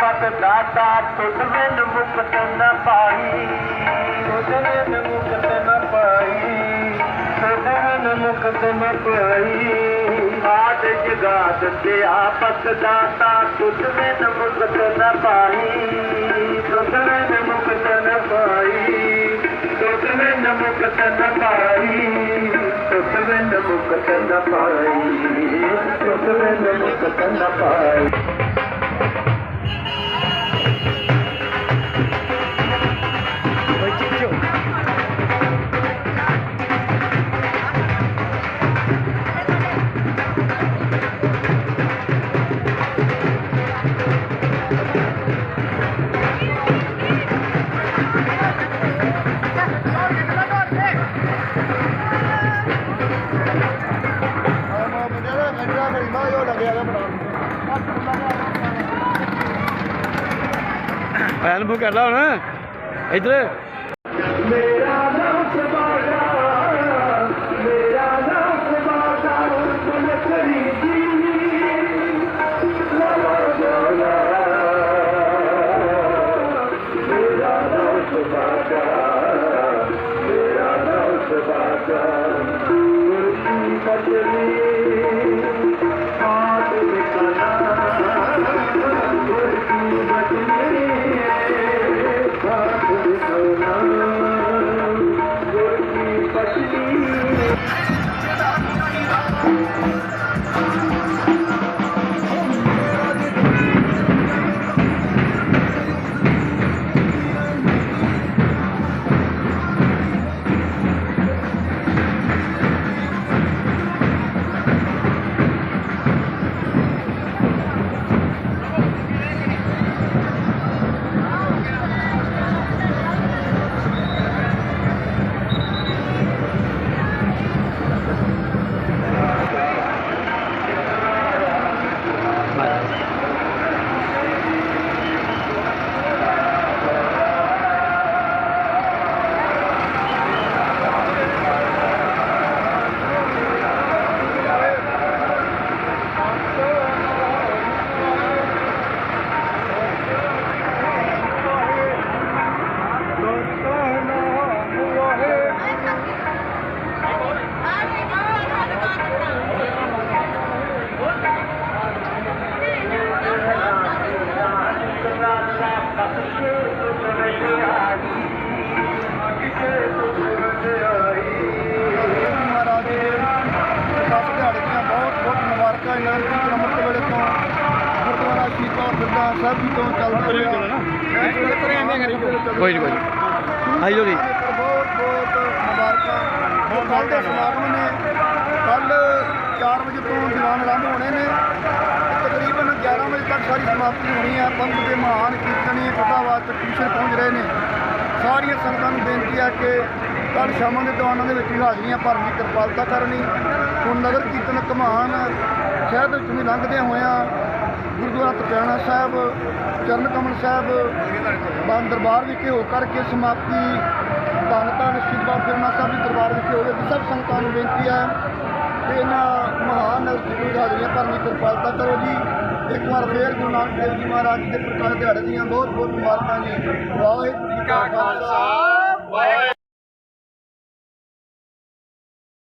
پڪ داتا ٿس به نه ڪسن پائي ڪجهه نه ڪڏهن پائي صبح ڪائي بعد داتا دا ڪ نه مڪت نه پائي سسن پائي صبح پائي ڪٿ پائي ਐਨ ਬੁੱਕ ਕਰ ਲਾ ਹੁਣ ਇੱਧਰ ਮੇਰਾ ਨਾਮ ਸਬਾਦਾ ਮੇਰਾ ਨਾਮ ਸਬਾਦਾ ਉਸਨ ਕਰੀਦੀ ਲਵਾ ਜੋਲਾ ਮੇਰਾ ਨਾਮ ਸਬਾਦਾ ਮੇਰਾ ਨਾਮ ਸਬਾਦਾ ਗੁਰਤੀ ਬਚਲੀ ਆਤ ਸਾਹਿਬ ਜੀ ਤੋਂ ਚੱਲਦਾ ਰਿਹਾ ਇਸ ਵੇਲੇ ਕਰੇ ਐਵੇਂ ਕਰੀ ਕੋਈ ਨਹੀਂ ਕੋਈ ਨਹੀਂ ਆਈ ਲੋਰੀ ਬਹੁਤ ਬਹੁਤ ਮੁਬਾਰਕਾਂ। ਬਹੁਤ ਕੱਲ੍ਹ ਦੇ ਸਮਾਗਮ ਨੇ ਕੱਲ 4 ਵਜੇ ਤੋਂ ਦੀਵਾਨ ਆਰੰਭ ਹੋਣੇ ਨੇ। 11 ਵਜੇ ਸਾਰੀ ਸਮਾਪਤੀ ਹੋਣੀ ਹੈ ਪੰਥ ਦੇ ਮਹਾਨ ਕੀਰਤਨੀ ਕਥਾਵਾਦ ਤੱਕ ਟਿਊਸ਼ਨ ਪਹੁੰਚ ਰਹੇ ਨੇ। ਸਾਰੀਆਂ ਸੰਗਤਾਂ ਨੂੰ ਬੇਨਤੀ ਹੈ ਕਿ ਕੱਲ ਸ਼ਾਮਾਂ ਦੇ ਦੀਵਾਨਾਂ ਦੇ ਵਿੱਚ ਵੀ ਹਾਜ਼ਰੀਆਂ ਭਰਨ ਕਿਰਪਾਲਤਾ ਕਰਨੀ। ਹੁਣ ਨਗਰ ਕੀਰਤਨ ਕਮਾਨ ਸ਼ਹਿਰ ਦੇ ਵਿੱਚੋਂ ਦੀ ਲੰਘਦੇ ਹੋਇਆਂ ਗੁਰਦੁਆਰਾ ਤਪਿਆਣਾ ਸਾਹਿਬ, ਚਰਨ ਕਮਲ ਸਾਹਿਬ ਬਾਨ ਦਰਬਾਰ ਵਿਖੇ ਹੋ ਕਰਕੇ ਸਮਾਪਤੀ। ਧੰਨ ਧੰਨ ਸ਼੍ਰੀ ਬਾਬਾ ਫਿਰਨਾ ਸਾਹਿਬ ਦੇ ਦਰਬਾਰ ਵਿਖੇ ਹੋਵੇਗੀ ਸਭ ਸੰਗਤਾਂ ਨੂੰ ਬੇਨਤੀ ਹੈ ਕਿ ਇਹਨਾਂ ਮਹਾਨ ਨਗਰ ਕੀਰਤਨ ਹਾਜ਼ਰੀਆਂ ਭਰਨ ਦੀ ਕਿਰਪਾਲਤਾ ਕਰੋ ਜੀ। ਇੱਕ ਵਾਰ ਫੇਰ ਗੁਰੂ ਨਾਨਕ ਦੇਵ ਜੀ ਮਹਾਰਾਜ ਜੀ ਦੇ ਪ੍ਰਕਾਸ਼ ਦਿਹਾੜੇ ਦੀਆਂ ਬਹੁਤ ਬਹੁਤ ਮੁਬਾਰਕਾਂ ਜੀ। ਵਾਹਿਗੁਰੂ ਜੀ ਕਾ ਖਾਲਸਾ।